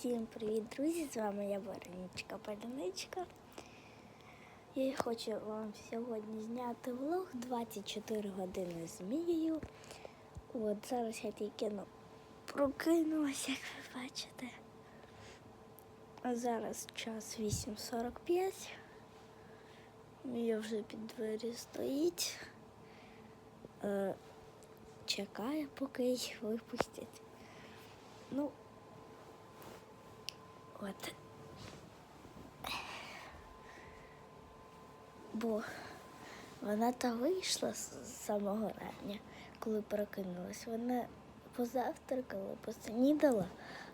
Всім привіт, друзі! З вами я Вероничка Паляничка. І хочу вам сьогодні зняти влог 24 години з Мією. От зараз я тільки ну, прокинулася, як ви бачите. Зараз час 8.45. Мія вже під двері стоїть. Е, чекає, поки їх випустять. Ну, От. Бо вона та вийшла з самого рання, коли прокинулась. Вона позавтракала, поснідала,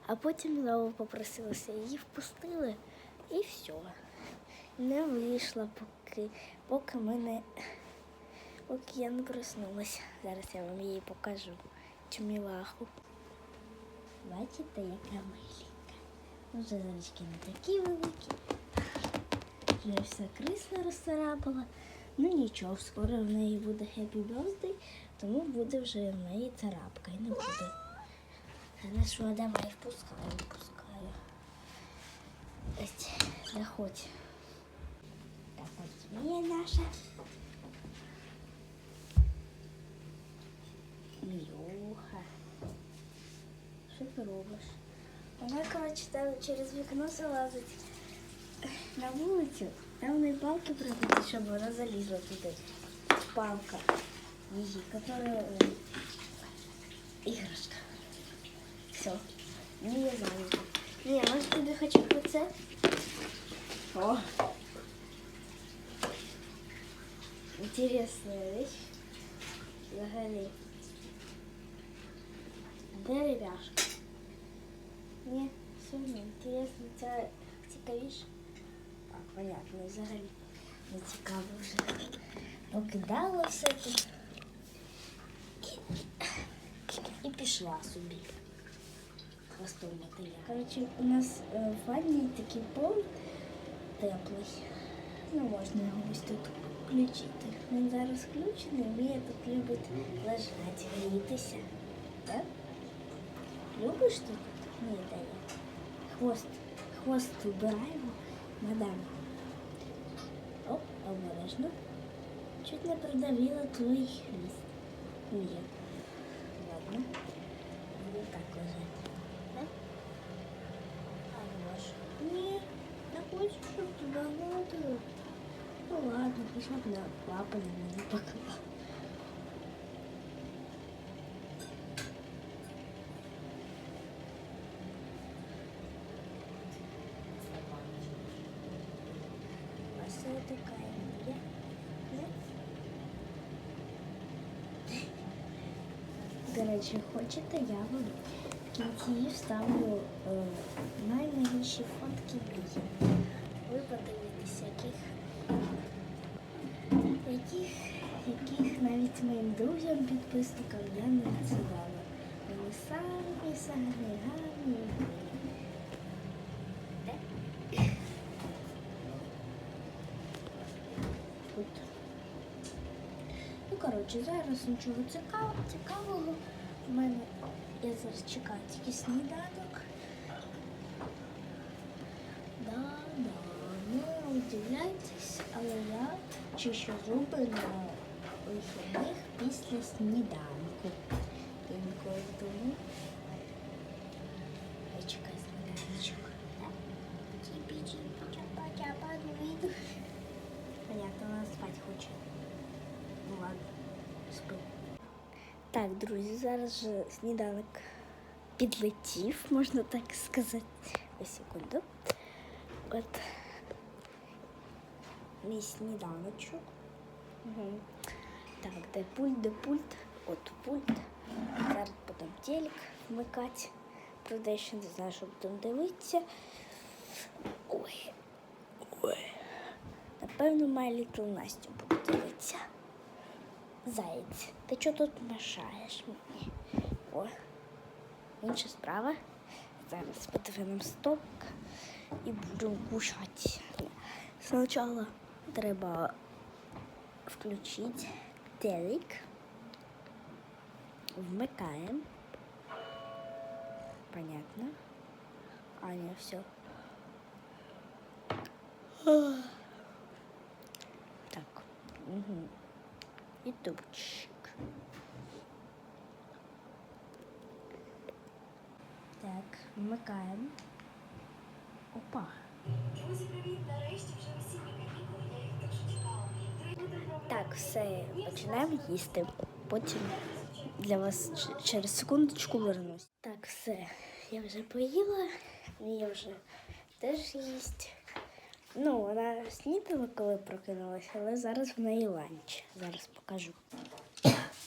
а потім знову попросилася. Її впустили і все. Не вийшла, поки, поки ми не поки я не проснулася. Зараз я вам її покажу. Цю мілаху. Бачите, яка миленька. Вже зарічки не такі великі. Вже вся крисла розцарапала. Ну нічого, скоро в неї буде Happy Birthday, тому буде вже в неї царапка і не буде. Що давай впускаю, впускаю. Ось, заходь. Так от змія наша. Мілюха. Що ти робиш? Вона, коротше, там через вікно залазить на вулицю. Там в неї палки прибиті, щоб вона залізла туди. Палка її, которая е, іграшка. Все. Не я зайнята. Ні, може тобі хочу оце? О! Интересная вещь. Взагалі. Деревяшка. Ні, все не інтересно, це цікавіше. Так, понятно, взагалі не цікаво вже. Покидала все тут. І пішла собі. Хвостом мотиля. Коротше, у нас е, в ванні такий пол теплий. Ну, можна його ось тут включити. Він зараз включений, вміє тут любить лежати, грітися. Так? Любиш тут? Ні. Хвост. Хвост вбираємо. Мадам. Оп, обережно. Чуть не придавила твій хвіст. Ні. Ладно. Буде так? А ваш. Ні, не хочу, щоб тебе гладили. Ну ладно, пішла б на лапи на мене поклала. А це така є. До речі, хочете, я вам в кінці вставлю е, найновіші фотки Бії. Ви подивитесь, яких, яких, яких навіть моїм друзям, підписникам я не надсилала. Вони самі самі гарні. Тут. Ну, коротше, зараз нічого цікавого, цікавого. У мене я зараз чекаю тільки сніданок. Да, да, ну удивляйтесь, але я чищу зуби на вихідних після сніданку. Інколи тому. Я чекаю сніданочок. Так? Чіпі-чіпі, чапа-чапа, ну йду. Понятно, вона спать хоче. Ну ладно, спи. Так, друзі, зараз же сніданок підлетів, можна так сказати. Ось секунду. От мій сніданочок. Угу. Так, де пульт, де пульт, от пульт. Зараз потім телек вмикати. Правда, я ще не знаю, що будемо дивитися. Ой. Ой. Напевно, My Little Настю буду дивитися. Заєць, ти чого тут мешаєш мені? О, інша справа. Зараз подивимо сток і будемо кушати. Спочатку треба включити телек. Вмикаємо. Понятно. А, ні, все. Так. Угу. Ютубчик. Так, вмикаємо. Опа. Друзі, привіт! Нарешті вже осінні канікули, я їх дуже чекала. Так, все, починаємо їсти. Потім для вас через секундочку вернусь. Так, все. Я вже поїла, я вже теж їсть. Ну, вона снідала, коли прокинулася, але зараз в неї ланч. Зараз покажу.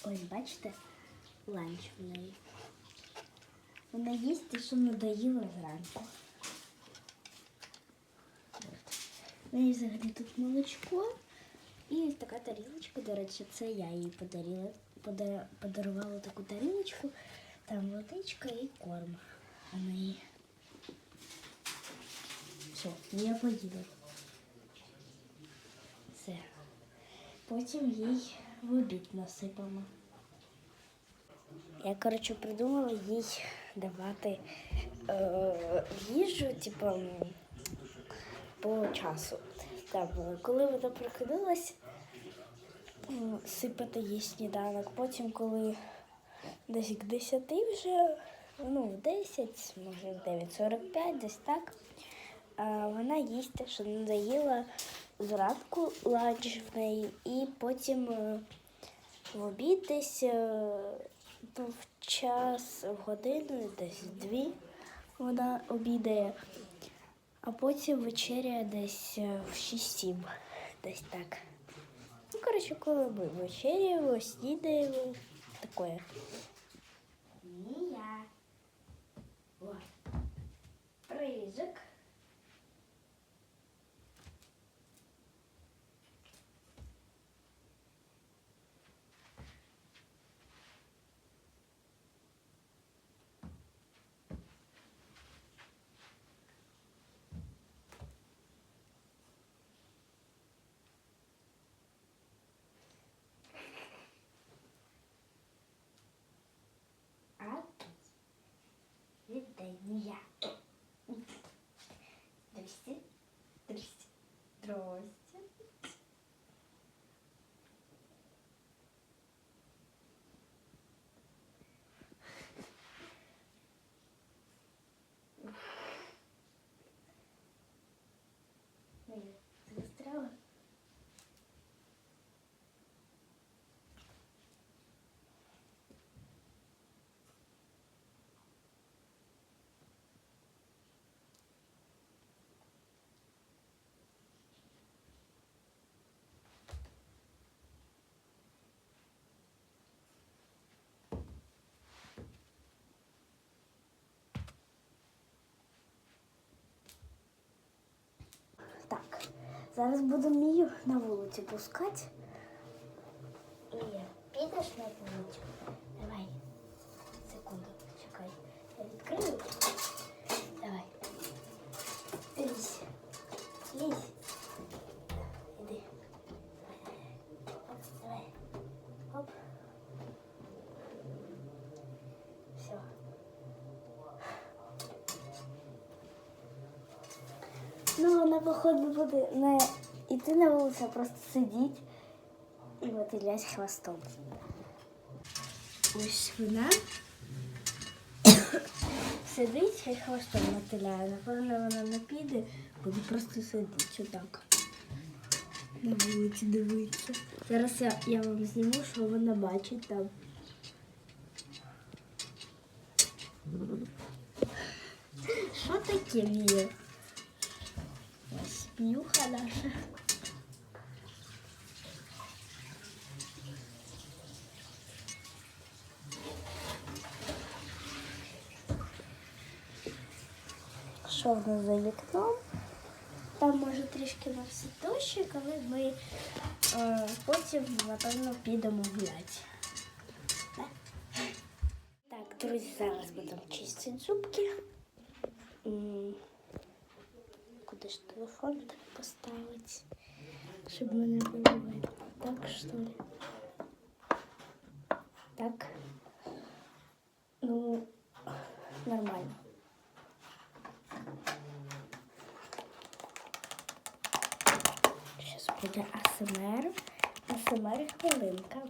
Ось, бачите, ланч в неї. Вона їсть те, що надоїла зранку. В неї взагалі тут молочко. І ось така тарілочка, до речі, це я їй подарила. Пода- Подарувала таку тарілочку, там водичка і корм. А неї. Все, я поїду. Потім їй в обід. Я, коротше, придумала їй давати е, їжу, типу, по часу. Там, е, коли вона прокинулась, сипати їй сніданок. Потім, коли десь к 10 вже, ну, в 10, може 9.45, десь так, а, вона їсть те, що надоїла зранку ланч в неї, і потім е, в обід десь е, в час, в годину, десь дві вона обідає. А потім вечеря десь е, в 6-7, десь так. Ну, коротше, коли ми вечеряємо, снідаємо, таке. Мія. Yeah. зараз буду Мію на вулицю пускати. Мія, підеш на вулицю? Давай. Секунду, чекай. Я відкрию. Ну, походу, буде не йти на вулицю, а просто сидіть і мотилять хвостом. Ось вона сидить і хвостом мотиляє. Напевно, вона не піде, буде просто сидіти отак. На вулиці дивиться. Зараз я, я вам зніму, що вона бачить там. Що таке Мія? Ось Мюха наша. Що в нас за вікном? Там може трішки на все дощик, але ми е, потім, напевно, підемо гуляти. Так? Так, друзі, зараз будемо чистити зубки. будеш телефон так поставити, щоб мене було видно. Так что ли? Так. Ну, нормально. Зараз буде АСМР. АСМР хвилинка.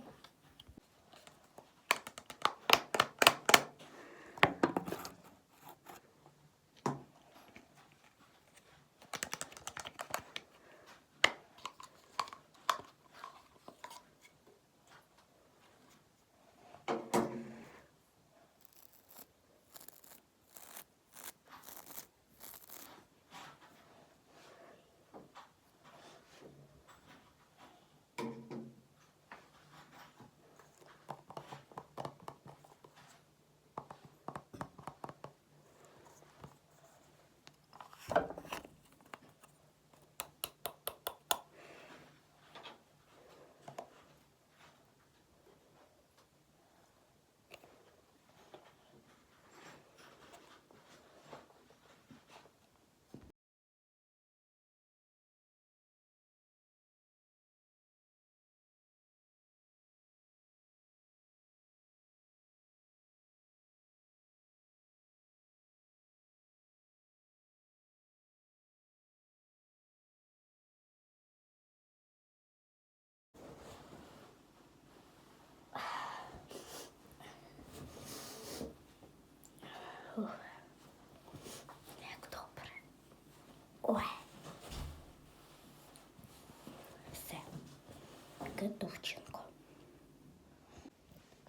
Ольги Довченко.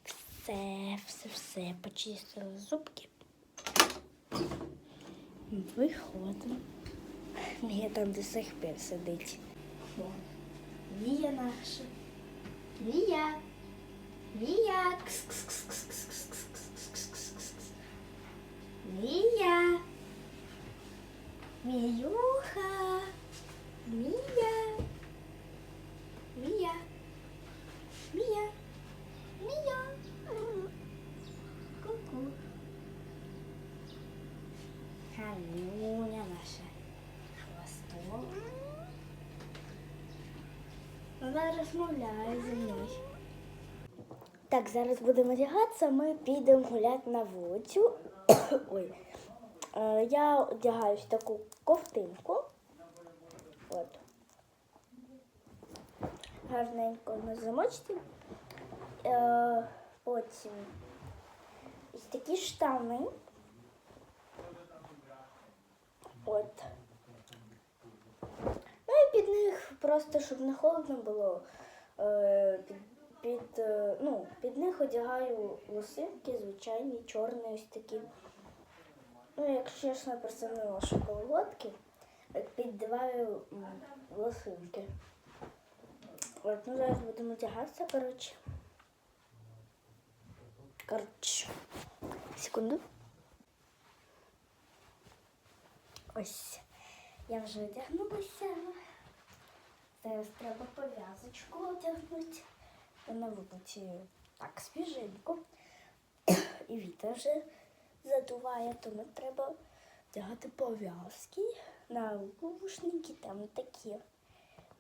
Все, все, все, почистила зубки. Виходимо. Мія там до сих пір сидить. Мія наша. Мія. Мія. Кс-кс. Галюня наша. Хвостова. Вона розмовляє зі мною. Так, зараз будемо одягатися, ми підемо гуляти на вулицю. Ой. Е, я одягаюсь таку ковтинку. От. Гарненько на замочці. Е, потім ось такі штани. От. Ну і під них просто, щоб не холодно було. Е, під, під, е, ну, під них одягаю лосинки, звичайні, чорні ось такі. Ну, якщо просто не так піддіваю м, лосинки. От, ну зараз будемо одягатися, коротше. Коротше. Секунду. Ось. Я вже одягнулася. Зараз треба пов'язочку одягнути. На вулиці так свіженько. І вітер вже задуває, тому треба вдягати пов'язки на вушники, там такі.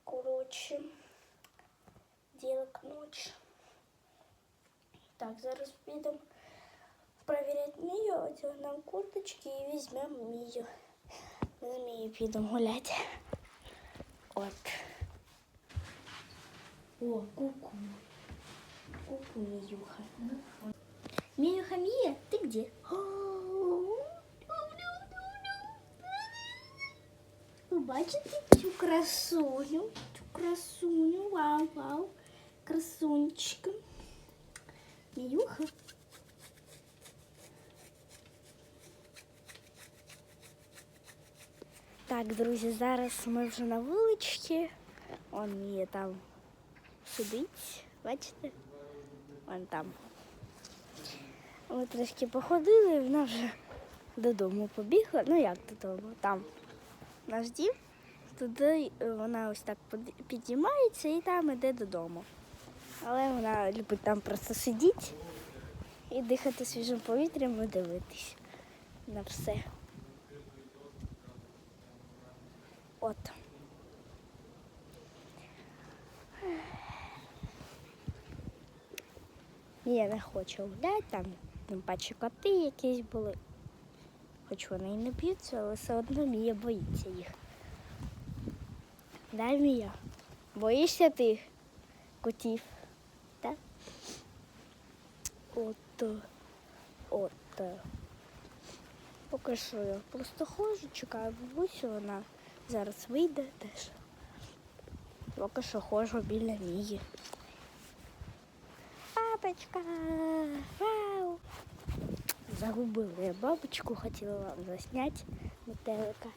Коротше, ділок ночь. Так, зараз підемо перевіряти Мію, одягнемо курточки і візьмемо Мію. Ми з Мією підемо гуляти. От. О, куку. Куку, Міюха. Миюха, Мия, ты где? Ви бачите цю красуню? Цю красуню, вау, вау. Красунечка. Міюха. Так, друзі, зараз ми вже на вуличці. Он Мія там сидить. Бачите? Вон там. Ми трошки походили, і вона вже додому побігла. Ну як додому? Там наш дім. Туди вона ось так підіймається і там іде додому. Але вона любить там просто сидіти і дихати свіжим повітрям і дивитись на все. От. Я не хочу гуляти, там тим паче коти якісь були. Хоч вони і не б'ються, але все одно Мія боїться їх. Да, Мія? Боїшся ти котів? Так? От. От. Поки що я просто ходжу, чекаю бабусю, вона зараз вийде теж. Поки що ходжу біля Мії. Папочка! Вау! Загубила я бабочку, хотіла вам засняти метелика.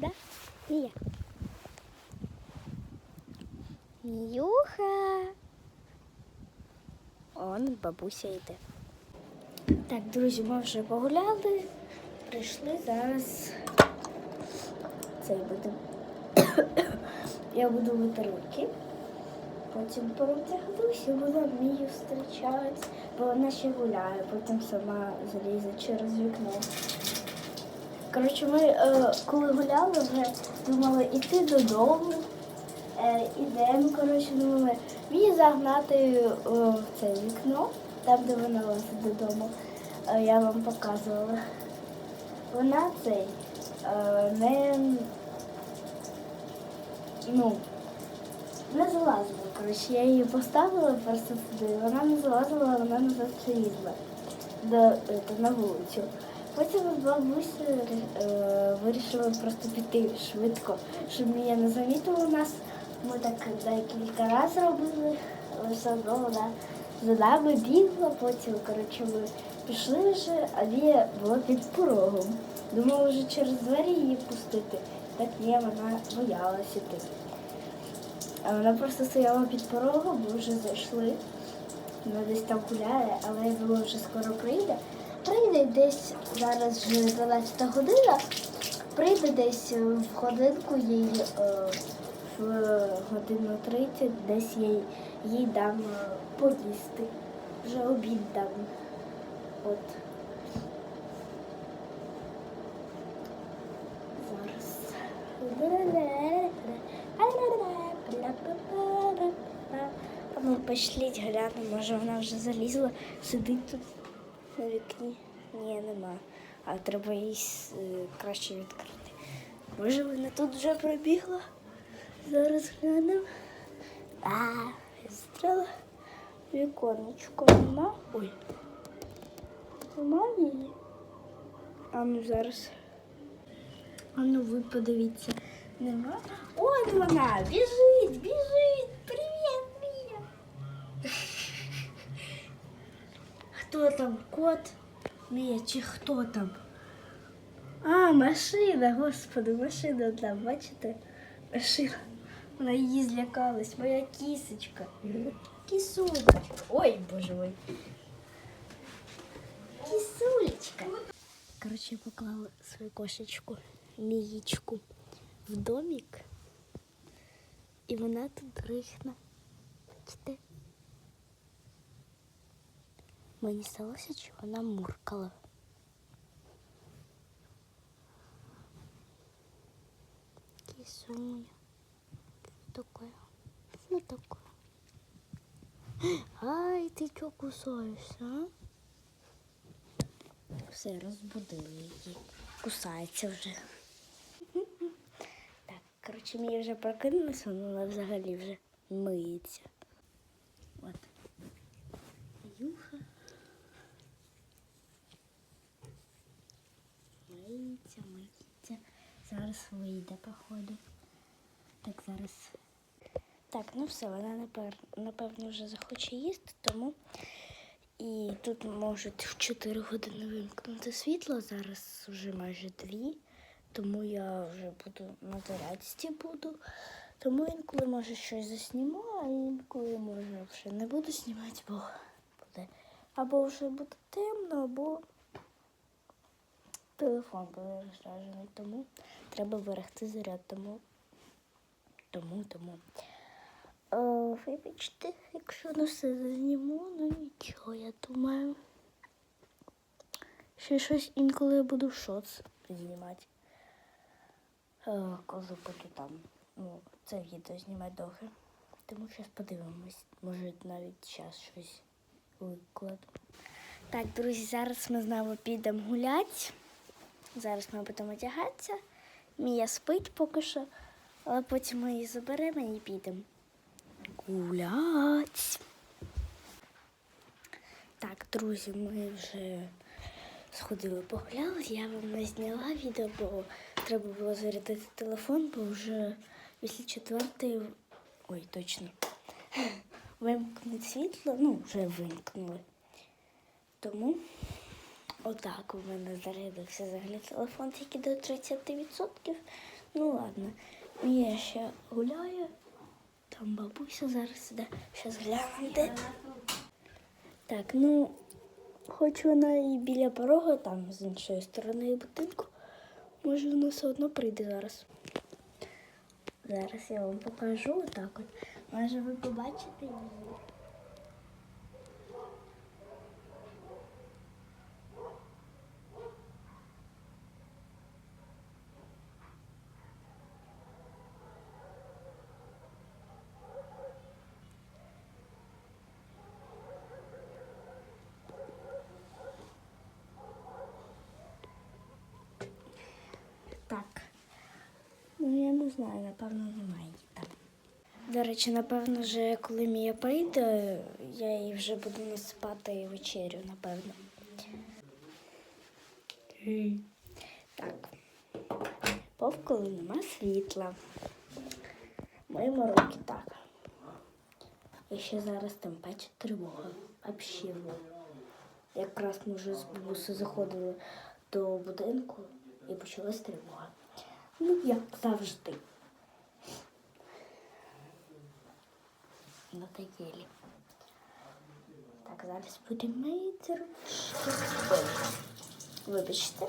Да? Мія? Міюха. Он бабуся йде. Так, друзі, ми вже погуляли. Прийшли зараз. Цей буде. Я буду мити руки. Потім перевдягнусь і буду Мію зустрічати, бо вона ще гуляє, потім сама залізе через вікно. Коротше, ми е, коли гуляли, вже думали йти додому. Е, ідемо, коротше, думали, мені загнати е, це вікно, там, де вона лазить додому. Е, я вам показувала. Вона цей не ну, не залазила. Коротше, я її поставила просто сюди. Вона не залазила, вона назад залізла до, е, на вулицю. Потім з бабусею е, вирішили просто піти швидко, щоб Мія не замітила нас. Ми так декілька разів робили, але все одно вона за нами бігла, потім коротше, ми пішли вже, а Мія була під порогом. Думала вже через двері її пустити. Так ні, вона боялась іти. А вона просто стояла під порогом, ми вже зайшли. Вона десь там гуляє, але я думаю, вже скоро прийде. Прийде десь зараз вже 12 година. Прийде десь е, в годинку їй е, в годину 30, десь їй, їй дам е, поїсти. Вже обід дам. От. Зараз. А ну пошліть глянемо, може вона вже залізла, сидить тут на вікні. Ні, нема. А треба їй е, краще відкрити. Може вона тут вже пробігла? Зараз глянемо. А, я застряла. Віконечко нема. Ой. Нема її. А ну зараз. А ну ви подивіться. Нема. Ой, вона біжить, біжить. Привіт, Мія. Хто там? Кот? Мія, чи хто там? А, машина, господи, машина там, бачите? Машина. Вона її злякалась, моя кісочка. Кісулечка. Ой, боже мой. Кісулечка. Короче, я поклала свою кошечку, Мієчку, В домик. І вона тут рихне. Бачите? Мені сталося, що вона муркала. Кисуня. Такое? Что такое? Ай, ти чого кусаєшся, а? Все, розбудили її. Кусається вже. Коротше, мені вже прокинулася, вона взагалі вже миється. От. Юха. Миється, миється. Зараз вийде, походу. Так, зараз. Так, ну все, вона напевно вже захоче їсти, тому і тут можуть в 4 години вимкнути світло, зараз вже майже 2, тому я вже буду на зарядці буду. Тому інколи може щось засніму, а інколи може вже не буду знімати, бо буде або вже буде темно, або телефон буде розряджений, тому треба берегти заряд, тому тому, тому. Е, Вибачте, якщо не все зазніму, ну нічого, я думаю. Ще щось інколи я буду шоц знімати. Е, Коли буду там, ну, це відео знімати довго. Тому зараз подивимось. Може навіть зараз щось викладу. Так, друзі, зараз ми знову підемо гуляти. Зараз ми будемо одягатися. Мія спить поки що. Але потім ми її заберемо і підемо гулять. Так, друзі, ми вже сходили погуляли. Я вам не зняла відео, бо треба було зарядити телефон, бо вже після четвертої. Ой, точно. Вимкнуть світло, ну, вже вимкнули. Тому отак у мене зарядився взагалі телефон тільки до 30%. Ну ладно. Мія ще гуляє. Там бабуся зараз іде. Щас глянемо. Так, ну, хоч вона і біля порога, там з іншої сторони будинку, може воно все одно прийде зараз. Зараз я вам покажу отак от. Може ви побачите її. Так. Ну, я не знаю, напевно, немає її там. До речі, напевно, вже коли Мія прийде, я їй вже буду насипати вечерю, напевно. Так. Пов, коли нема світла. Миємо руки так. І ще зараз там пече тривога. Взагалі. Якраз ми вже з бабусею заходили до будинку і почалась тривога. Ну, як завжди. На ділі. Так, зараз будемо мити ручки. Ой, Вибачте,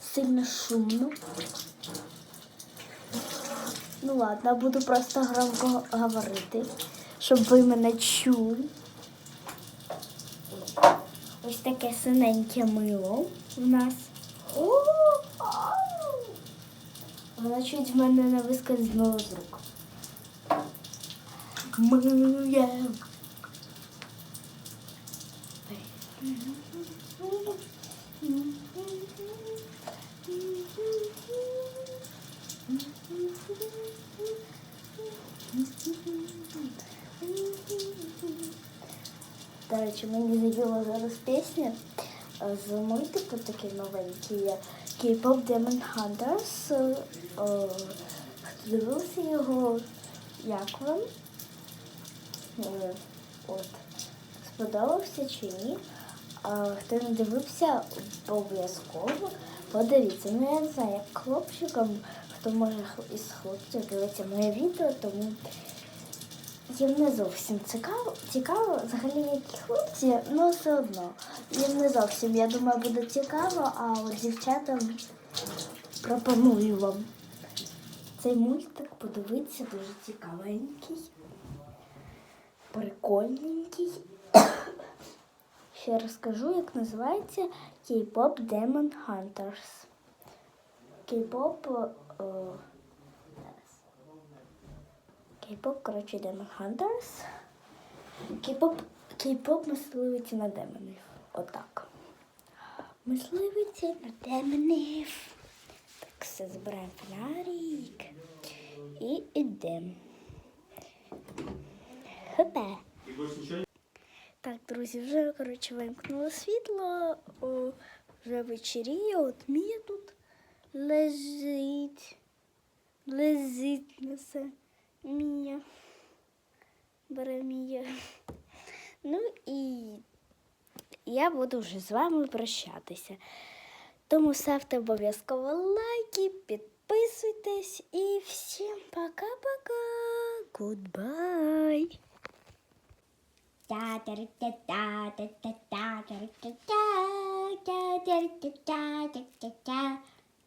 сильно шумно. Ну ладно, буду просто громко говорити, щоб ви мене чули. Ось таке синеньке мило у нас. Вона чуть в мене не вискользнула з рук. Миє. До речі, мені заїла зараз пісня е, з мультику такий новенький K-pop Demon Hunters. Хто дивився його, як вам? Е, От. Сподобався чи ні? А хто не дивився, обов'язково подивіться. Ну я не знаю, як хлопчикам, хто може із хлопців дивиться моє відео, тому їм не зовсім цікаво, цікаво, взагалі які хлопці, ну все одно. Їм не зовсім, я думаю, буде цікаво, а от дівчатам пропоную вам. Цей мультик подивитися дуже цікавенький, прикольненький. Ще розкажу, як називається K-pop Demon Hunters. K-pop. е, зараз. Кей-поп, коротше, Demon Hunters. Кей-поп, кей-поп мисливиці на демонів. Отак. Мисливиці на демонів. Так, все, збираємо фонарик. І йдемо. Хопа. Так, друзі, вже, коротше, вимкнуло світло. О, вже вечеріє. От Мія тут лежить. Лежить на все. Мія. Бере Мія. Ну і я буду вже з вами прощатися. Тому ставте обов'язково лайки, підписуйтесь і всім пока-пока. Goodbye.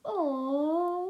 О,